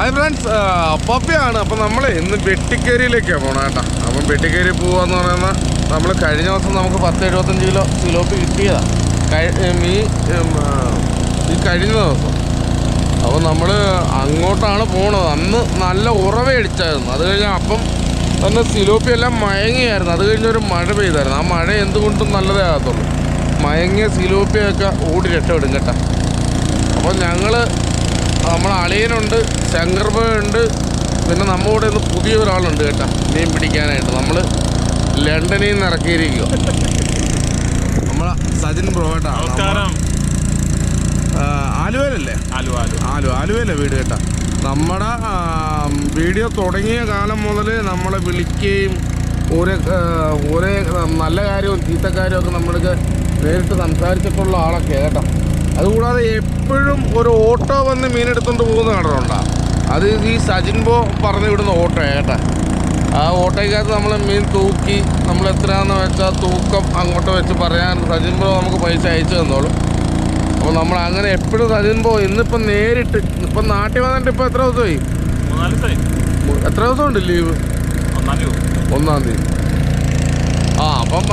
Hi friends പപ്പിയാണ്. അപ്പം നമ്മൾ ഇന്ന് വെട്ടിക്കേരിയിലേക്കാണ് പോകണം കേട്ടോ. അപ്പം വെട്ടിക്കേരി പോവാന്ന് പറയുന്ന നമ്മൾ കഴിഞ്ഞ ദിവസം നമുക്ക് പത്ത് എഴുപത്തഞ്ച് കിലോ സിലോപ്പി കിട്ടിയതാണ് ഈ ഈ കഴിഞ്ഞ ദിവസം. അപ്പോൾ നമ്മൾ അങ്ങോട്ടാണ് പോണത്. അന്ന് നല്ല ഉറവയടിച്ചായിരുന്നു അത് കഴിഞ്ഞാൽ അപ്പം തന്നെ സിലോപ്പി എല്ലാം മയങ്ങിയായിരുന്നു. അത് കഴിഞ്ഞൊരു മഴ പെയ്തായിരുന്നു. ആ മഴ എന്തുകൊണ്ടും നല്ലതേ ആകത്തുള്ളൂ. മയങ്ങിയ സിലോപ്പിയൊക്കെ ഓടി രക്ഷപ്പെടും കേട്ടോ. അപ്പോൾ ഞങ്ങൾ നമ്മളെ അളിയനുണ്ട് ശങ്കർഭയുണ്ട് പിന്നെ നമ്മുടെ കൂടെ ഒന്ന് പുതിയ ഒരാളുണ്ട് കേട്ടോ മീൻ പിടിക്കാനായിട്ട്. നമ്മൾ ലണ്ടനിൽ നിന്ന് ഇറക്കിയിരിക്കുക നമ്മൾ സജിൻ ബ്രോ കേട്ടോ നമസ്കാരം. ആലുവയിലല്ലേ? ആലു ആലു ആലു ആലുവയിലെ വീട് കേട്ടോ. നമ്മുടെ വീഡിയോ തുടങ്ങിയ കാലം മുതൽ നമ്മളെ വിളിക്കുകയും ഒരേ ഒരേ നല്ല കാര്യവും ചീത്ത ഒക്കെ നമ്മൾക്ക് നേരിട്ട് സംസാരിച്ചിട്ടുള്ള ആളൊക്കെ കേട്ടോ. അതുകൂടാതെ എപ്പോഴും ഒരു ഓട്ടോ വന്ന് മീനെടുത്തുകൊണ്ട് പോകുന്ന കണ്ടിട്ടുണ്ടോ അത് ഈ സജിൻബോ പറഞ്ഞു വിടുന്ന ഓട്ടോ കേട്ടോ. ആ ഓട്ടോയ്ക്കകത്ത് നമ്മൾ മീൻ തൂക്കി നമ്മൾ എത്രയാണെന്ന് വെച്ചാൽ തൂക്കം അങ്ങോട്ട് വെച്ച് പറയാൻ സജിൻബോ നമുക്ക് പൈസ അയച്ചു തന്നോളും. അപ്പോൾ നമ്മൾ അങ്ങനെ എപ്പോഴും സജിൻബോ ഇന്നിപ്പം നേരിട്ട് ഇപ്പം നാട്ടിൽ വന്നിട്ട് ഇപ്പം എത്ര ദിവസമായി? എത്ര ദിവസമുണ്ട് ലീവ്? ഒന്നാം തീയതി. ആ അപ്പം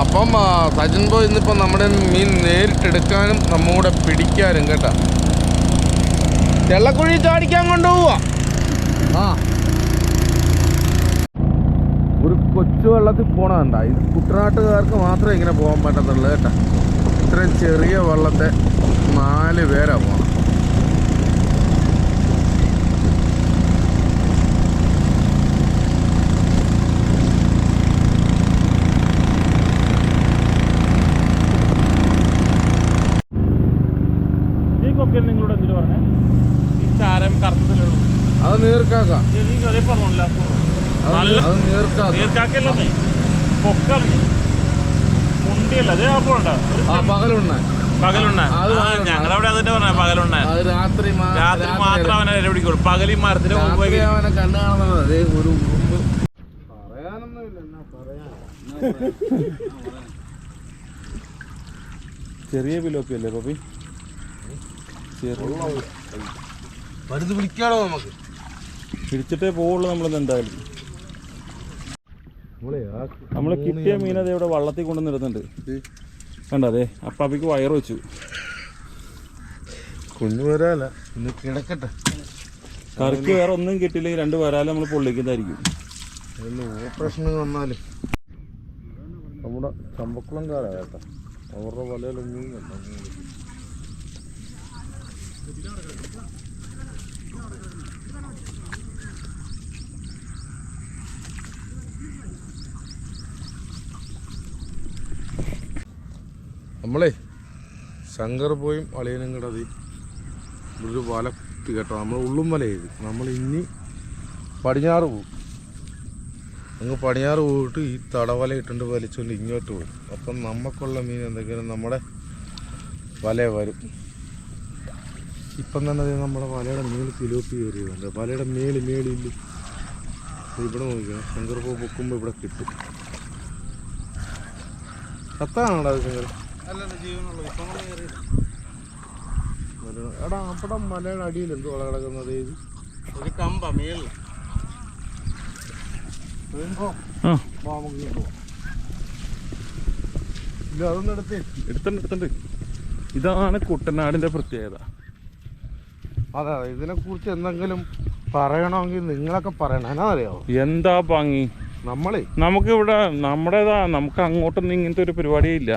അപ്പം സജിൻ ബോയ് ഇന്നിപ്പോൾ നമ്മുടെ മീൻ നേരിട്ടെടുക്കാനും നമ്മുടെ പിടിക്കാനും കേട്ടോ. വെള്ളക്കുഴി ചാടിക്കാൻ കൊണ്ടുപോവാ. ആ. ഒരു കൊച്ചു വെള്ളത്തിൽ പോണതണ്ട ഇത് കുട്ടനാട്ടുകാർക്ക് മാത്രമേ ഇങ്ങനെ പോകാൻ പറ്റത്തുള്ളൂ കേട്ടോ. ഇത്രയും ചെറിയ വെള്ളത്തെ നാല് പേരാണ് പോണം ഈ കൊക്കയിൽ നിങ്ങളോട് എന്തിനു പറഞ്ഞേ? ഈ ചാരം കറുത്തതിലുള്ളൂ അത് നീർക്കാക്കാം. അതേ പറഞ്ഞില്ല നീർക്കാക്കല്ലേ കൊക്കാണ് മുണ്ടിയല്ല? അതേ പകലുണ്ണ. പകലുണ്ണ. പകലുണ്ണ. അതിന്റെ പറഞ്ഞ പകലുണ്ണ. അത് രാത്രി മാ- രാത്രി മാത്രം അവനെ ഇര പിടിക്കുള്ളൂ. പകൽ ഈ മരത്തിന് മുമ്പ് അവനെ കണ്ണു കാണുന്നത് ഒരു പറയാനൊന്നുമില്ല. ചെറിയ പിലോപ്പിയല്ലേ പപ്പി? വിളിക്കാണോ നമുക്ക്? പിടിച്ചിട്ടേ പോവുള്ളൂ നമ്മൾ എന്തായാലും. നമ്മൾ നമ്മൾ കിട്ടിയ മീൻ അതേ ഇവിടെ വള്ളത്തിൽ കൊണ്ടുവന്നിരുന്നുണ്ട് കണ്ട അതെ. അപ്പാപ്പിക്ക് വയറ് വെച്ചു. കുഞ്ഞു വരാല ഇന്ന് കിടക്കട്ടെ. കറിക്ക് വേറെ ഒന്നും കിട്ടിയില്ലെങ്കിൽ രണ്ട് വരാലും നമ്മൾ പൊള്ളിക്കുന്നതായിരിക്കും. ഓപ്പറേഷൻ വന്നാലും. നമ്മുടെ ചമ്പക്കുളംകാരാ കേട്ടോ. അവരുടെ വലയിലൊന്നും നമ്മളേ ശങ്കർ പോയും അളിയനും കിടതി ഒരു വല കുത്തി കേട്ടോ. നമ്മൾ ഉള്ളും വല ചെയ്ത്. നമ്മൾ ഇനി പടിഞ്ഞാറ് പോകും അങ്ങ് പടിഞ്ഞാറ് പോയിട്ട് ഈ തടവല ഇട്ടുണ്ട് വലിച്ചുകൊണ്ട് ഇങ്ങോട്ട് പോകും അപ്പം നമുക്കുള്ള മീൻ എന്തെങ്കിലും നമ്മുടെ വല വരും. ഇപ്പം തന്നെ അത് നമ്മുടെ വലയുടെ മേളിൽ തിലോപ്പി കയറിയതുണ്ട്. വലയുടെ മേളിൽ മേളില്ല ഇവിടെ നോക്കിയാൽ ശങ്കർ പൂ പൊക്കുമ്പോൾ ഇവിടെ കിട്ടും. കത്താണോടാ അത് ശങ്കർ? എടാ അവിടെ മലയുടെ അടിയിൽ എന്തോ വള കിടക്കുന്നത് ഇത്? ഒരു കമ്പ മേളിൽ. വരുമ്പോ ആ. വാ, നമുക്ക് ഇങ്ങോട്ട് പോവാം. ഇല്ല അതൊന്നും എടുത്തേ എടുത്തുണ്ട് എടുത്തുണ്ട്. ഇതാണ് കുട്ടനാടിന്റെ പ്രത്യേകത. അതെ അതെ ഇതിനെ കുറിച്ച് എന്തെങ്കിലും പറയണമെങ്കിൽ നിങ്ങളൊക്കെ പറയണം. എന്നാ എന്താ ഭംഗി? നമ്മളെ. നമുക്കിവിടെ നമ്മുടേതാ നമുക്ക് അങ്ങോട്ടൊന്നും ഇങ്ങനത്തെ ഒരു പരിപാടിയേ ഇല്ല.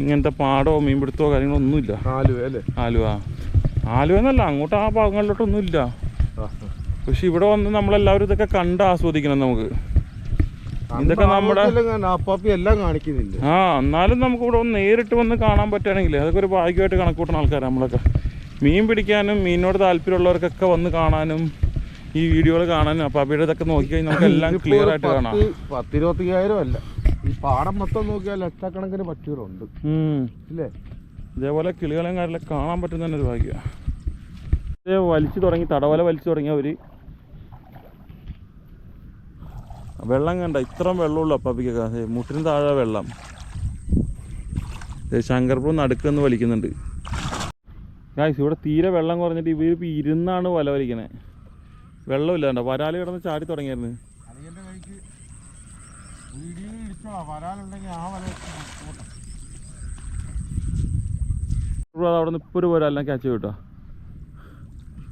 ഇങ്ങനത്തെ പാടോ മീൻപിടുത്തമോ കാര്യങ്ങളോ ഒന്നുമില്ല ആലുവ അല്ലേ? ആലുവ. ആലുവ എന്നല്ല അങ്ങോട്ട് ആ ഭാഗങ്ങളിലോട്ടൊന്നും ഇല്ല. പക്ഷെ ഇവിടെ വന്ന് നമ്മളെല്ലാവരും ഇതൊക്കെ കണ്ട് ആസ്വദിക്കണം നമുക്ക്. ഇതൊക്കെ നമ്മുടെ എല്ലാം കാണിക്കുന്നില്ല? ആ എന്നാലും നമുക്ക് ഇവിടെ നേരിട്ട് വന്ന് കാണാൻ പറ്റുകയാണെങ്കിൽ അതൊക്കെ ഒരു ഭാഗ്യമായിട്ട് കണക്കൂട്ടുന്ന ആൾക്കാരാണ് നമ്മളൊക്കെ. മീൻ പിടിക്കാനും മീനിനോട് താല്പര്യമുള്ളവർക്കൊക്കെ വന്ന് കാണാനും ഈ വീഡിയോകൾ കാണാനും അപ്പാപ്പിയുടെ ഇതൊക്കെ നോക്കിക്കഴിഞ്ഞാൽ നമുക്ക് എല്ലാം ക്ലിയർ ആയിട്ട് കാണാം. പത്ത് പത്തിരുപത്തിയായിരം അല്ല. ഈ പാടം മൊത്തം നോക്കിയാൽ ലക്ഷക്കണക്കിന് ഉം. ഇല്ലേ? ഇതേപോലെ കിളികളെ കാര്യം കാണാൻ പറ്റുന്ന തന്നെ ഒരു ഭാഗ്യമാണ് ഇതേ വലിച്ചു തുടങ്ങി തടവല വലിച്ചു തുടങ്ങിയവർ വെള്ളം കണ്ട ഇത്രയും വെള്ളമുള്ളൂ അപ്പാപ്പിക്കൊക്കെ മുട്ടിന് താഴെ വെള്ളം. ദേ ശങ്കർപ്പുറം നടുക്കെന്ന് വലിക്കുന്നുണ്ട്. ഗായ്സ് ഇവിടെ തീരെ വെള്ളം കുറഞ്ഞിട്ട് ഇവർ ഇപ്പോൾ ഇരുന്നാണ് വല വലിക്കണേ. വെള്ളമില്ല കണ്ടോ? വരാൽ കിടന്ന് ചാടി തുടങ്ങിയായിരുന്നു. അവിടെ നിന്ന് ഇപ്പോൾ ഒരു വരാലിനെ ക്യാച്ച് കിട്ടോ.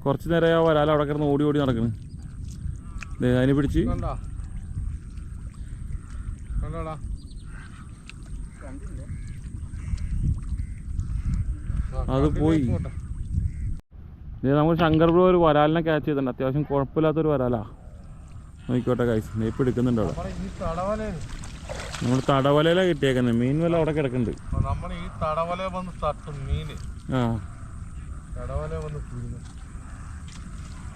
കുറച്ച് നേരം ആ വരാൽ അവിടെ കിടന്ന് ഓടി ഓടി നടക്കണ്. അതിനെ പിടിച്ച്. കണ്ടോ? കണ്ടോടാ? അത് പോയി. നമ്മൾ നമുക്ക് ശങ്കർ ബ്രോ ഒരു വരാലിനെ ക്യാച്ച് ചെയ്തിട്ടുണ്ട്. അത്യാവശ്യം കുഴപ്പമില്ലാത്തൊരു വരാലാ. നോക്കിക്കോട്ടെ കൈസ് നെയ്പ്പ് എടുക്കുന്നുണ്ട് അവിടെ. നമ്മൾ തടവലയിലാണ് കിട്ടിയേക്കുന്നത് മീൻ വല്ല അവിടെ കിടക്കുന്നുണ്ട്. നമ്മൾ ഈ തടവല വന്ന് തട്ടും മീന്. ആ. തടവല വന്ന് നമ്മൾ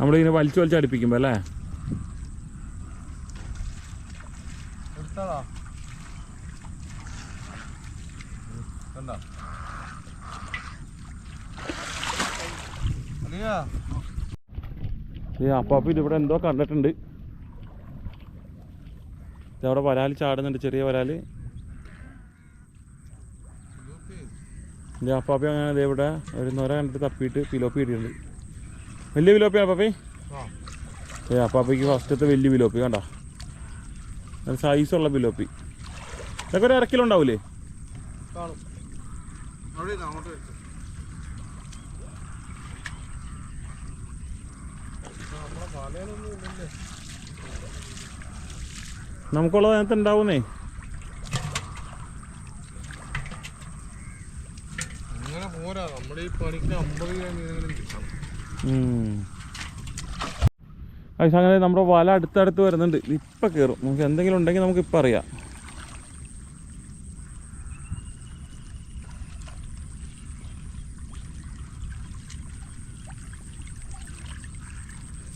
നമ്മളിങ്ങനെ വലിച്ചു വലിച്ച് അടുപ്പിക്കുമ്പോ അല്ലേ? കണ്ട അലിയാ ഈ അപ്പാപ്പ ഇതിവിടെ എന്തോ കണ്ടിട്ടുണ്ട്. ഇതവിടെ അവിടെ വരാൽ ചാടുന്നുണ്ട് ചെറിയ വരാൽ എന്റെ അപ്പാപ്പി അങ്ങനെ അതേ ഇവിടെ ഒരു നൊര കണ്ടിട്ട് തപ്പിയിട്ട് പിലോപ്പി ഇട്ടിട്ടുണ്ട് വലിയ പിലോപ്പിയാണ് അപ്പാപ്പി? ഏ അപ്പാപ്പയ്ക്ക് ഫസ്റ്റത്തെ വലിയ പിലോപ്പി കണ്ട? നല്ല സൈസുള്ള പിലോപ്പി. ഇതൊക്കെ ഒരു ഇറക്കിലുണ്ടാവൂലേ കാണും. അവിടെ അങ്ങോട്ട് വെച്ചു നമ്മുടെ വലയിലൊന്നും ഇല്ലല്ലേ നമുക്കുള്ളത് അതിനകത്ത് ഉണ്ടാവുന്നേ. അങ്ങനെ പോരാ. നമ്മുടെ ഈ പണിക്ക് അമ്പത് അങ്ങനെ നമ്മുടെ വല അടുത്തടുത്ത് വരുന്നുണ്ട്. ഇപ്പം കേറും. നമുക്ക് എന്തെങ്കിലും ഉണ്ടെങ്കിൽ നമുക്ക് ഇപ്പം അറിയാം.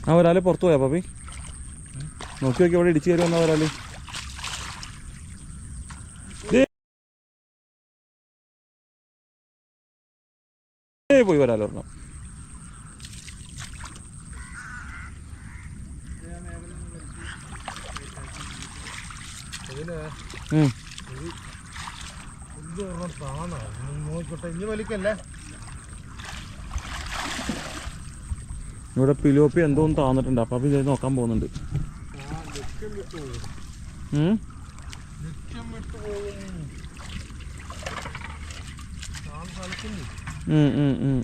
ആ ഒരാൾ പുറത്തു പോയാ പാപ്പി. നോക്കി നോക്കി അവിടെ ഇടിച്ചു കയറി വന്ന ഒരാൾ പോയി താണ നോക്കട്ടെ ഇനി വലിക്കല്ലേ? ഇവിടെ പിലോപ്പി എന്തോന്ന് താന്നിട്ടുണ്ട്. അപ്പൊ ഇത് നോക്കാൻ പോകുന്നുണ്ട്. ഉം ഉം, ഉം,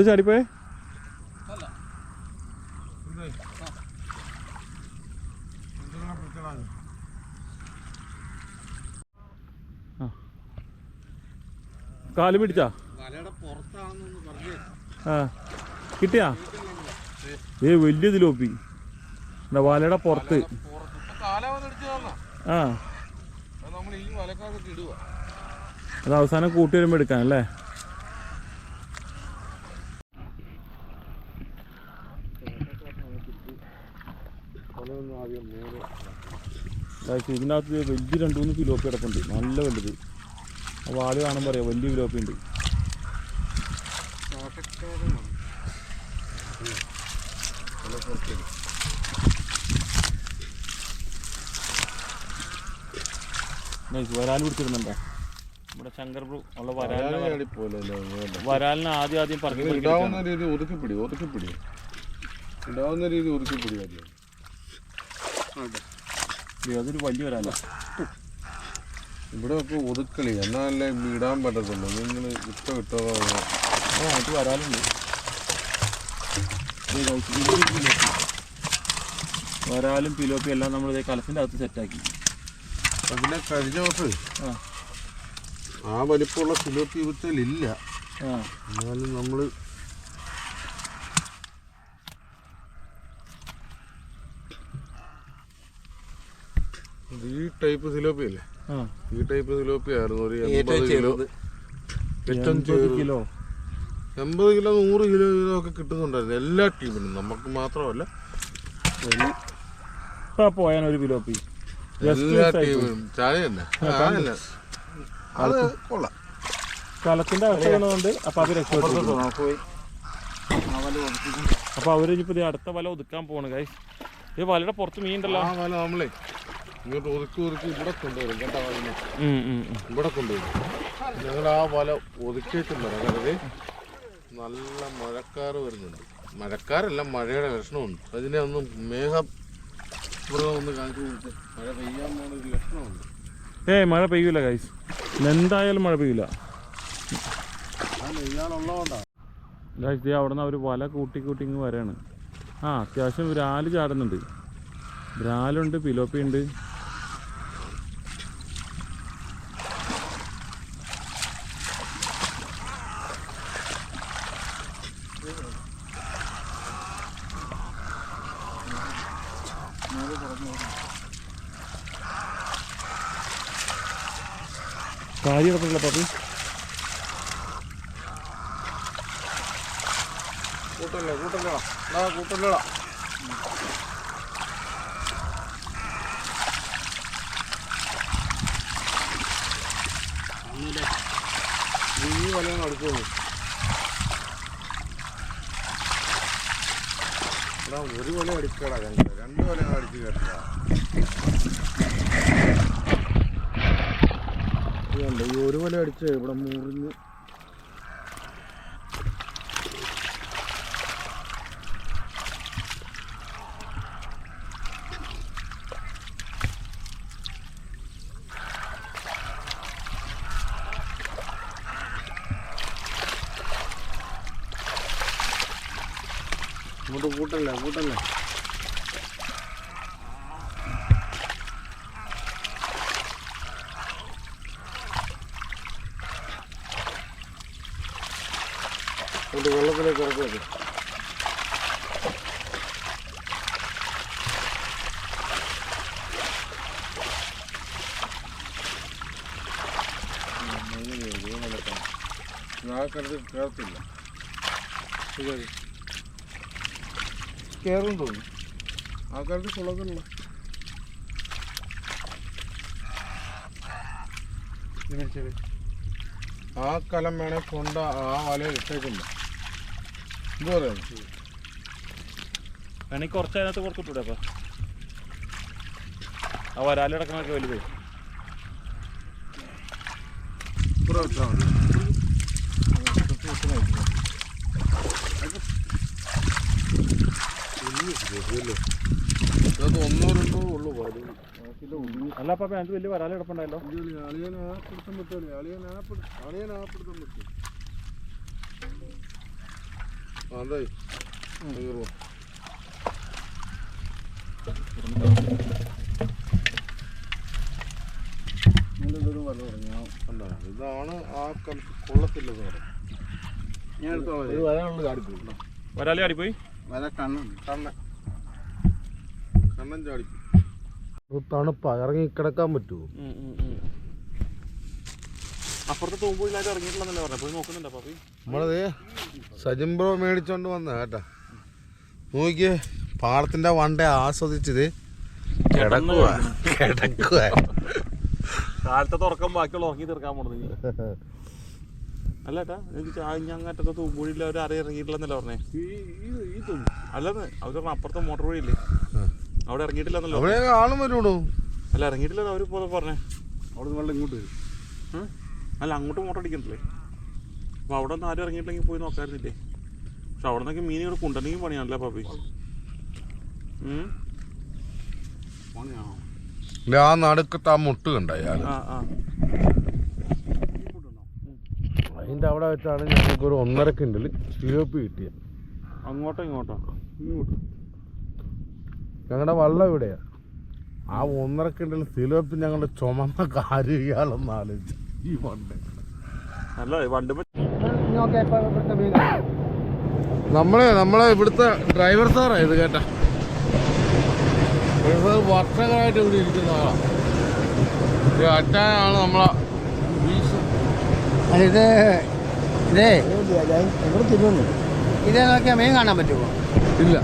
എന്ത് ചാടിപ്പോയെ? കാൽ പിടിച്ചാ? ആ. കിട്ടിയാ? ഏ വലിയ ഇതിലോപ്പി എന്താ വലയുടെ പുറത്ത്. ആ. അത് അവസാനം കൂട്ടി വരുമ്പോൾ എടുക്കാൻ അല്ലേ വലയൊന്നും ആദ്യം നേരെ ഗായ്സ്, ഇതിനകത്ത് വലിയ രണ്ട് മൂന്ന് ഫിലോപ്പി കിടപ്പുണ്ട്. നല്ല വലുത്. ആ വാൽ കാണുമ്പോൾ അറിയാം വലിയ ഫിലോപ്പി ഉണ്ട്. ഗായ്സ്, വരാൽ പിടിച്ചിരുന്നുണ്ടോ? നമ്മുടെ ശങ്കർ ബ്രൂ ഉള്ള വരാലിനെ വരാലിനെ ആദ്യം ആദ്യം പറഞ്ഞു പറക്കി ഉണ്ടാവുന്ന രീതി ഒതുക്കിപ്പിടി ഒതുക്കിപ്പിടി. ഇടാവുന്ന രീതി ഒതുക്കിപ്പിടി ആദ്യം. എടുക്കണം. അതൊരു വലിയ വരാല ഇവിടെ ഒക്കെ ഒതുക്കളി എന്നാലേ ഇടാൻ പറ്റത്തുള്ളൂ. നിങ്ങൾ ഇപ്പം ഇട്ടതോ ആ ഇത് വരാലുണ്ട്. വരാലും പിലോപ്പി എല്ലാം നമ്മൾ ഇതേ കലത്തിന്റെ അകത്ത് സെറ്റാക്കി പിന്നെ കഴിഞ്ഞ ദിവസം ആ. ആ വലിപ്പമുള്ള പിലോപ്പി വിത്തലില്ല എന്നാലും നമ്മൾ ഈ ടൈപ്പ് സിലോപ്പി അല്ലേ ഈ ടൈപ്പ് സിലോപ്പി ആയിരുന്നു ഒരു എൺപത് കിലോ. ഏറ്റവും കിലോ. എൺപത് കിലോ നൂറ് കിലോ കിലോ ഒക്കെ കിട്ടുന്നുണ്ടായിരുന്നു. എല്ലാ ടീമിനും. നമുക്ക് മാത്രമല്ല പോയാൻ ഒരു Just എല്ലാ ടീമിനും. ചളി തന്നെ അതല്ല അത് കൊള്ളാം. സ്ഥലത്തിന്റെ അവസ്ഥ അപ്പൊ അത് രക്ഷപ്പെട്ടു. അപ്പൊ അവർ ഇപ്പൊ അടുത്ത വല ഒതുക്കാൻ പോണ് കൈ ഈ വലയുടെ പുറത്ത് മീൻ ഉണ്ടല്ലോ. ആ വല നമ്മളെ ഇങ്ങോട്ട് ഒതുക്കി ഒതുക്കി ഇവിടെ കൊണ്ടുവരും കേട്ടോ. ഇവിടെ കൊണ്ടുവരും. ഞങ്ങൾ ആ വല ഒതുക്കിയിട്ടില്ല അതായത് നല്ല മഴക്കാറ് വരുന്നുണ്ട്. മഴക്കാരല്ല മഴയുടെ ലക്ഷണമുണ്ട്. അതിനെ ഒന്ന് മേഘം ഇവിടെ ഒന്ന് കാണിച്ചു കൊടുത്ത് മഴ പെയ്യാൻ പോകുന്ന ഒരു ലക്ഷണമുണ്ട്. ഏയ് മഴ പെയ്യൂല ഗൈസ് എന്തായാലും മഴ പെയ്യൂല. ഗൈസ് ദേ അവിടെ നിന്ന് അവർ വല കൂട്ടി കൂട്ടി ഇങ്ങ് വരാണ്. ആ അത്യാവശ്യം ബ്രാൽ ചാടുന്നുണ്ട്. ബ്രാലുണ്ട് പിലോപ്പി ഉണ്ട് കാരി പപ്പി? കൂട്ടല്ലേ കൂട്ടല്ലേടാ എടാ കൂട്ടല്ലേടാ നീ വലയും അടുക്കുന്നു എടാ ഒരു വല അടിക്കടാ രണ്ട്. രണ്ട് അടിച്ചു അടിച്ച് കേട്ടാ ഈ ഒരു വല അടിച്ച് ഇവിടെ മുറിഞ്ഞ്. ഇങ്ങോട്ട് കൂട്ടല്ലേ കൂട്ടല്ലേ ഇങ്ങോട്ട് ഇറക്കുക ആൾക്കാർക്ക് കേൾത്തില്ല കയറും തോന്നുന്നു ആൾക്കാർക്ക് സുളകല്ല ആ കലം വേണേ കൊണ്ട ആ വല പറയുന്നു വേണമെങ്കിൽ കുറച്ച് അതിനകത്ത് കൊടുത്തിട്ടൂടെ അപ്പൊ ആ വരാലടക്കണൊക്കെ വലുത്. ഒന്നോ രണ്ടോ ഉള്ളു പാൽ അല്ല അപ്പൊ അതിനകത്ത് വലിയ വരാൽ കിടപ്പുണ്ടല്ലോ അളിയൻ ആ പിടുത്തം പറ്റുമല്ലേ അളിയൻ ആ പിടുത്തം പറ്റും എന്തായി കയറുമോ കണ്ടോ? ഇതാണ് ആ കൊള്ളത്തില്ലെന്ന് പറയും. ഒരു വരാനുള്ള ചാടിപ്പോയി. വരാൽ ചാടിപ്പോയി? കണ്ണൻ കണ്ണൻ ചാടി തണുപ്പാ. ഇറങ്ങി കിടക്കാൻ പറ്റുമോ അപ്പുറത്തെ തൂമ്പുഴിലായിട്ട് ഇറങ്ങിയിട്ടില്ലെന്നല്ലേ പറഞ്ഞത് പോയി നോക്കുന്നുണ്ടോ പാപ്പി? നമ്മളത് സജിം ബ്രോ മേടിച്ചോണ്ട് വന്ന കേട്ടാ. നോക്കിയേ പാടത്തിന്റെ വണ്ട ആസ്വദിച്ചത്. കിടക്കുക കിടക്കുക കാലത്തെ തുറക്കം ബാക്കിയുള്ള ഉറങ്ങി തീർക്കാൻ പോണത് അല്ല ഏട്ടാ എനിക്ക് അങ്ങറ്റത്തെ തൂമ്പുഴിയിൽ അവർ അറി ഇറങ്ങിയിട്ടില്ലെന്നല്ലേ പറഞ്ഞേ? അല്ലെന്ന് അവർ പറഞ്ഞ അപ്പുറത്തെ മോട്ടോർ വഴിയില്ലേ? അവിടെ ഇറങ്ങിയിട്ടില്ലെന്നല്ലോ അവിടെ ആളും വരുള്ളൂ. അല്ല ഇറങ്ങിയിട്ടില്ലെന്ന് അവർ പറഞ്ഞേ. അവിടെ വെള്ളം ഇങ്ങോട്ട് വരും? അല്ല അങ്ങോട്ട് മോട്ടർ അടിക്കണ്ടല്ലേ? അപ്പോൾ അവിടെ നിന്ന് ആരും ഇറങ്ങിയിട്ടില്ലെങ്കിൽ പോയി നോക്കാറില്ലേ പക്ഷെ അവിടെ നിന്നൊക്കെ മീനുകൾ കൊണ്ടുണ്ടെങ്കിൽ പണിയാണല്ലേ പാപ്പി? ആ നടുക്കത്ത് ആ മുട്ട് അതിന്റെ അവിടെ വെച്ചാണ് ഞങ്ങൾക്ക് ഒരു ഒന്നര കിൻഡൽ സിഒപ്പി കിട്ടിയ. അങ്ങോട്ടോ ഇങ്ങോട്ടോ? ഇങ്ങോട്ട്. ഞങ്ങളുടെ വള്ളം ഇവിടെയാ. ആ ഒന്നര കിൻഡൽ സിലോപ്പ് ഞങ്ങളുടെ ചുമന്ന കാര്യം ഇയാളൊന്ന് ആലോചിച്ചു. ഈ വണ്ട്. അല്ല വണ്ടി നമ്മളെ നമ്മളെ ഇവിടുത്തെ ഡ്രൈവർ സാറാ ഇത് കേട്ടാ. ഡ്രൈവർ വർഷങ്ങളായിട്ട് ഇവിടെ ഇരിക്കുന്ന ആളാ. ഈ അച്ഛനാണ് നമ്മളെ ഇത് ഇതേ. ഇതേ നോക്കിയാൽ മീൻ കാണാൻ പറ്റുമോ? ഇല്ല.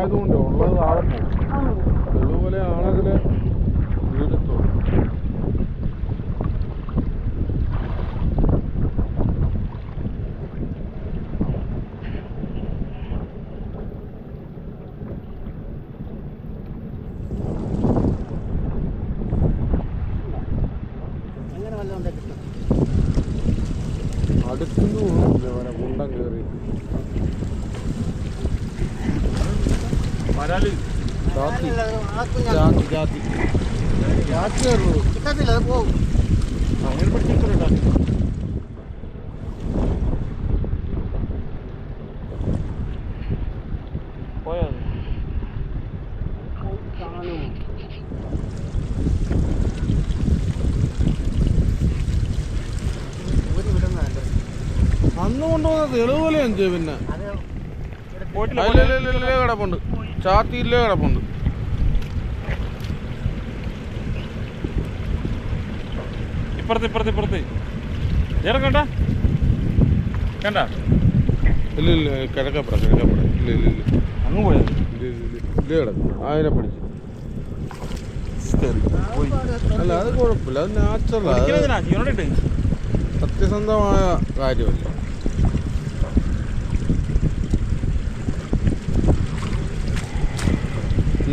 ആയതുകൊണ്ട് ഉള്ളത് താഴെ പോകും പോലെ ആണെങ്കിൽ അടുത്തുനിന്ന് പോകുന്നില്ല അവനെ കുണ്ടം കയറി വരാൽ ജാതി. ജാതി ജാതി. ജാതി കിട്ടത്തില്ല അത് പോകും. അങ്ങനെ അന്ന് കൊണ്ടുപോകുന്ന തെളിവുപോലെ എൻജോ പിന്നെ. അത് പോയിട്ടില്ല ഇല്ല ഇല്ല, ഇല്ല, ഇല്ല കിടപ്പുണ്ട്. ചാത്തി കിടപ്പുണ്ട്. ഇപ്പുറത്ത് ഇപ്പുറത്ത് ഇപ്പുറത്ത് ഇറങ്ങണ്ട കണ്ട? ഇല്ല ഇല്ല കിഴക്കപ്പട കിഴക്കപ്പട ഇല്ല ഇല്ല ഇല്ല. അങ്ങ് പോയത് ഇല്ല ഇല്ല ഇല്ല. ഇല്ല കിടക്കും അതിനെ പിടിച്ചു. അല്ല അത് കുഴപ്പമില്ല. അത് നാച്ചുറൽ സത്യസന്ധമായ കാര്യമല്ല.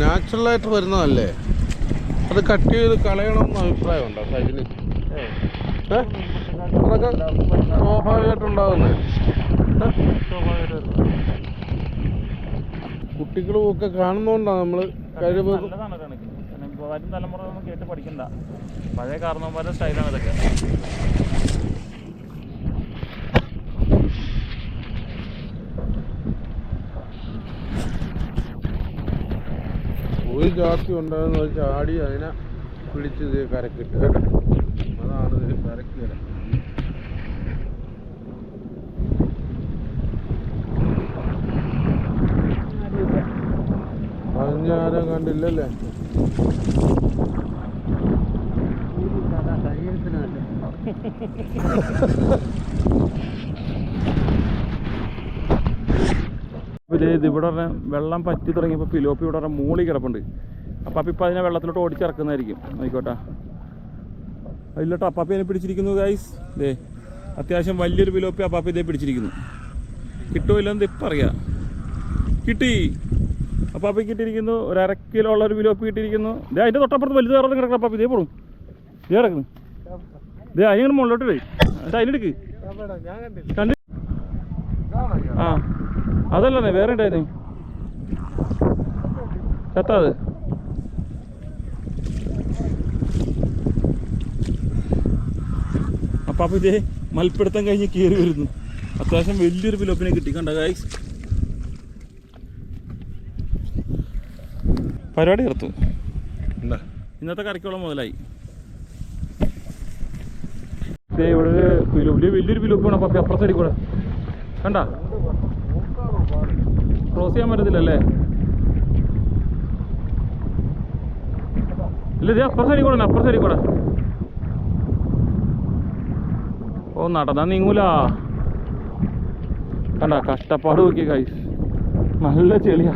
നാച്ചുറലായിട്ട് വരുന്നതല്ലേ? അത് കട്ട് ചെയ്ത് കളയണമെന്ന് അഭിപ്രായമുണ്ടോ ഏ? അതൊക്കെ സ്വാഭാവികമായിട്ടുണ്ടാകുന്നത് കുട്ടികളും ഒക്കെ കാണുന്നതുകൊണ്ടാണ് നമ്മൾ കഴിവ് വരും തലമുറ ഒന്നും കേട്ട് പഠിക്കണ്ട. പഴയ കാരണവന്മാരുടെ സ്റ്റൈലാണ് ഇതൊക്കെ. ഒരു ജാതി ഉണ്ടാകുന്ന ചാടി അതിനെ പിടിച്ച് കരക്കിട്ട് കേട്ടോ ഇത് കരക്ക് ആരും കണ്ടില്ലല്ലേ? ഇത് ഇത് ഇവിടെ പറഞ്ഞ വെള്ളം പറ്റി തുടങ്ങിയപ്പോൾ പിലോപ്പി ഇവിടെ പറഞ്ഞ മൂളി കിടപ്പുണ്ട്. അപ്പം അപ്പം ഇപ്പം അതിനെ വെള്ളത്തിലോട്ട് ഓടിച്ചിറക്കുന്നതായിരിക്കും. ആയിക്കോട്ടെ. അതിലോട്ട് അപ്പാപ്പി പിടിച്ചിരിക്കുന്നു ഗൈസ് ദേ അത്യാവശ്യം വലിയൊരു പിലോപ്പി അപ്പാപ്പി ഇതേ പിടിച്ചിരിക്കുന്നു. കിട്ടുമോ ഇല്ലെന്ന് ഇപ്പം അറിയാം. കിട്ടി. അപ്പാപ്പി കിട്ടിയിരിക്കുന്നു ഒരു അര കിലോ ഉള്ള ഒരു പിലോപ്പി കിട്ടിയിരിക്കുന്നു. ദേ അതിന്റെ തൊട്ടപ്പുറത്ത് വലുത് വേറെ കിടക്കണം അപ്പാപ്പി ഇതേ പോടും ഇതേ കിടക്കുന്നു. ദേ അതിങ്ങനെ മുകളിലോട്ട് പോയി. എന്നിട്ട് അതിനെടുക്ക്. കണ്ട്. ആ അതല്ലേ വേറെ ഉണ്ടായിരുന്നു. ചത്താത് അപ്പൊ ഇതേ മൽപ്പിടുത്തം കഴിഞ്ഞ് കയറി വരുന്നു. അത്യാവശ്യം വലിയൊരു പിലോപ്പിനെ കിട്ടി. കണ്ട ഗൈസ് പരിപാടി ചേർത്തു ഇന്നത്തെ കറിക്കോളം മുതലായി. ഇവിടെ ഒരു പിലോപ്പ് ദേ വലിയൊരു പിലോപ്പാണ് വേണം പപ്പി അപ്പുറത്തെ സൈഡിൽ കൂടെ കണ്ട? ക്രോസ് ചെയ്യാൻ പറ്റത്തില്ലല്ലേ? ഇല്ല ഇതേ അപ്പുറത്തെ സൈഡിൽ കൂടെ അപ്പുറത്തെ സൈഡിൽ കൂടെ ഓ നടന്നാ നീങ്ങൂല. കണ്ട കഷ്ടപ്പാട് നോക്കി കൈസ് നല്ല ചെളിയാ.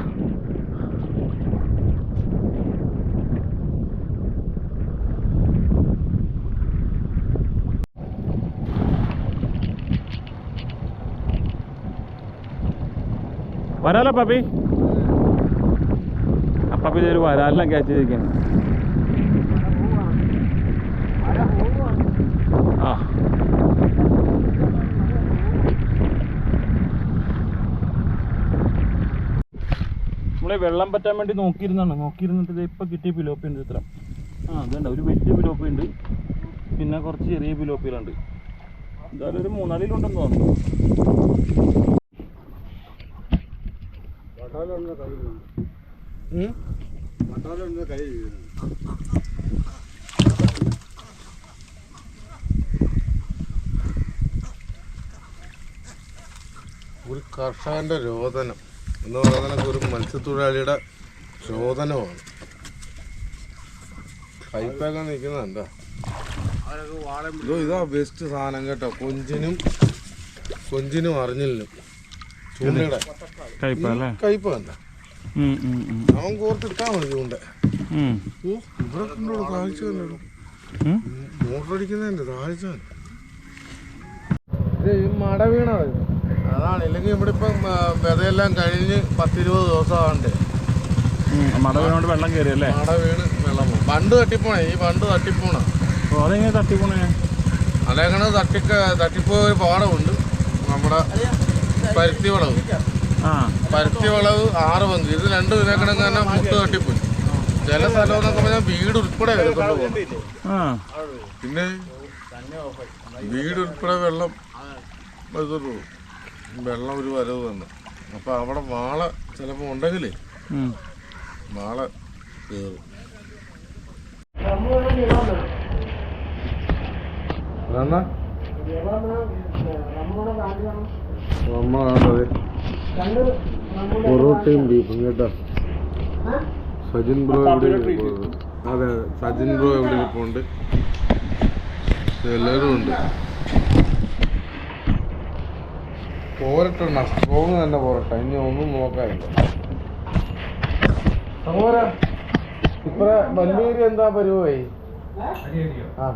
വരാലോ പപ്പി? അപ്പാപ്പി ഇതൊരു വരാലിനെ ക്യാച്ച് ചെയ്തിരിക്കുകയാണ് ആ. നമ്മളെ വെള്ളം പറ്റാൻ വേണ്ടി നോക്കിയിരുന്നാണ്. നോക്കിയിരുന്നിട്ട് ഇപ്പൊ കിട്ടിയ പിലോപ്പി ഉണ്ട് ഇത്ര ആ അതുണ്ട് ഒരു വലിയ പിലോപ്പി ഉണ്ട്. പിന്നെ കുറച്ച് ചെറിയ പിലോപ്പികളുണ്ട്. എന്തായാലും ഒരു മൂന്നാലിലുണ്ടെന്ന് തോന്നുന്നു. ഉം? ഒരു കർഷകന്റെ രോദനം എന്ന് പറയുന്നത് ഒരു മത്സ്യത്തൊഴിലാളിയുടെ രോദനമാണ്. പൈപ്പൊക്കെ നിൽക്കുന്നുണ്ടോ ഇതോ ഇതാ ബെസ്റ്റ് സാധനം കേട്ടോ. കൊഞ്ചിനും കൊഞ്ചിനും അറിഞ്ഞില്ലും. ചൂണ്ടയുടെ. കയ്പ കണ്ട. അവൻ കോർത്തിട്ടാ മതി ചൂണ്ട. ഓ ഇവിടെ കണ്ടോളൂ താഴ്ച കണ്ടോ? താഴ്ച മട വീണത് അതാണ്. ഇല്ലെങ്കിൽ ഇവിടെ ഇപ്പം വിതയെല്ലാം കഴിഞ്ഞ് പത്തിരുപത് ദിവസമാണ്ട്. മട വീണോണ്ട് വെള്ളം കയറി അല്ലേ മട വീണ് വെള്ളം പോകും പണ്ട് തട്ടിപ്പോണേ ഈ പണ്ട് തട്ടിപ്പോണ. അതെങ്ങനെ തട്ടിപ്പോണേ? അതേങ്ങനെ തട്ടിക്ക തട്ടിപ്പോ ഒരു പാടമുണ്ട്. നമ്മുടെ പരുത്തി വളവ്. പരുത്തി വളവ് ആറ് പങ്ക്. ഇത് രണ്ട് ഇതിനേക്കണക്ക് തന്നെ മുട്ട് തട്ടിപ്പോയി. ചില സ്ഥലം എന്നൊക്കെ പറഞ്ഞാൽ വീട് ഉൾപ്പെടെ എടുത്തോണ്ട് പോകും പിന്നെ വീട് ഉൾപ്പെടെ വെള്ളം ഇതൊരു വെള്ളം ഒരു വരവ് തന്നെ അപ്പൊ അവിടെ വാള ചിലപ്പോ ഉണ്ടെങ്കിലേ. വാള കയറും. പൊറോട്ടയും ബീഫും കേട്ടോ. സജിൻ ബ്രോ എവിടെ? അതെ അതെ. സജിൻ ബ്രോ എവിടെ ഇരിപ്പുണ്ട് എല്ലാവരും ഉണ്ട്. പോരട്ടുണ്ട സ്ട്രോങ് തന്നെ പോരട്ടെ. ഇനി ഒന്നും നോക്കാനില്ല. സഹോദര ഇപ്പൊ വല്യേരി എന്താ പരിപാടി? ആ.